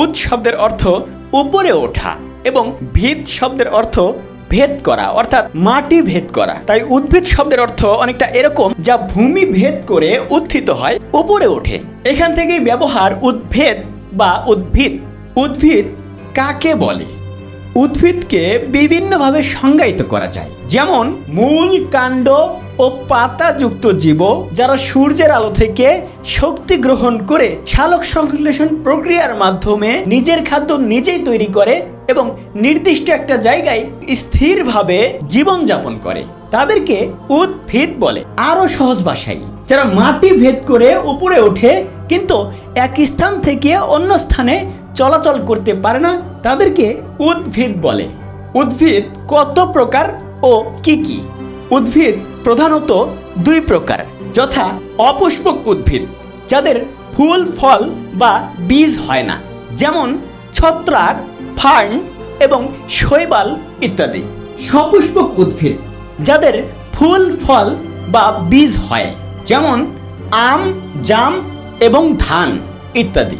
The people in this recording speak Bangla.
উদ শব্দের অর্থ উপরে ওঠা এবং ভিত শব্দের অর্থ ভেদ করা, অর্থাৎ মাটি ভেদ করা। তাই উদ্ভিদ শব্দের অর্থ অনেকটা এরকম যা ভূমি ভেদ করে উত্থিত হয়, উপরে ওঠে। এখান থেকেই ব্যবহার উদ্ভেদ বা উদ্ভিদ। উদ্ভিদ কাকে বলে? উদ্ভিদকে বিভিন্নভাবে সংজ্ঞায়িত করা যায়। যেমন মূল, কাণ্ড ও পাতাযুক্ত জীব যারা সূর্যের আলো থেকে শক্তি গ্রহণ করে শালক সংশ্লেষণ প্রক্রিয়ার মাধ্যমে নিজের খাদ্য নিজেই তৈরি করে এবং নির্দিষ্ট একটা জায়গায় স্থিরভাবে জীবনযাপন করে। তাদেরকে উদ্ভিদ বলে আরও সহজ ভাষায়। যারা মাটি ভেদ করে উপরে ওঠে, কিন্তু এক স্থান থেকে অন্য স্থানে চলাচল করতে পারে না, তাদেরকে উদ্ভিদ বলে। উদ্ভিদ কত প্রকার ও কি কি? উদ্ভিদ প্রধানত দুই প্রকার যথা অপুষ্পক উদ্ভিদ যাদের ফুল ফল বা বীজ হয় না যেমন ছত্রাক ফার্ন এবং শৈবাল ইত্যাদি। সপুষ্পক উদ্ভিদ যাদের ফুল ফল বা বীজ হয় যেমন আম জাম এবং ধান ইত্যাদি।